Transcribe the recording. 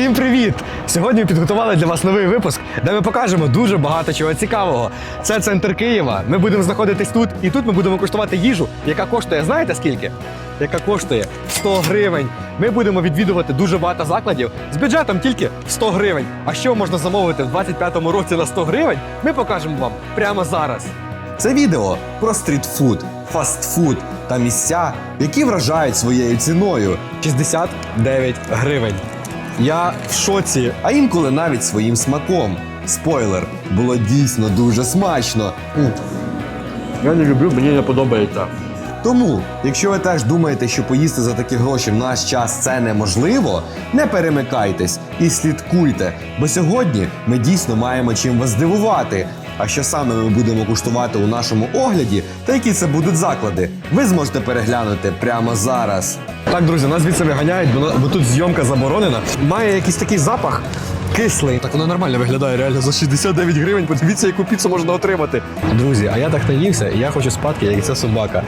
Всім привіт! Сьогодні підготували для вас новий випуск, де ми покажемо дуже багато чого цікавого. Це центр Києва. Ми будемо знаходитись тут, і тут ми будемо куштувати їжу, яка коштує, знаєте скільки? Яка коштує 100 гривень. Ми будемо відвідувати дуже багато закладів з бюджетом тільки 100 гривень. А що можна замовити в 25-му році на 100 гривень? Ми покажемо вам прямо зараз. Це відео про стрітфуд, фастфуд та місця, які вражають своєю ціною, 69 гривень. Я в шоці. а інколи навіть своїм смаком. Спойлер, було дійсно дуже смачно. Я не люблю, мені не подобається. Тому, якщо ви теж думаєте, що поїсти за такі гроші в наш час це неможливо, не перемикайтесь і слідкуйте, бо сьогодні ми дійсно маємо чим вас здивувати. А що саме ми будемо куштувати у нашому огляді, та які це будуть заклади, ви зможете переглянути прямо зараз. Так, друзі, нас звідси виганяють, бо, бо тут зйомка заборонена. Має якийсь такий запах кислий. Так воно нормально виглядає реально за 69 гривень. Подивіться, яку піцу можна отримати. Друзі, а я так наївся, і я хочу спадки, як ця собака.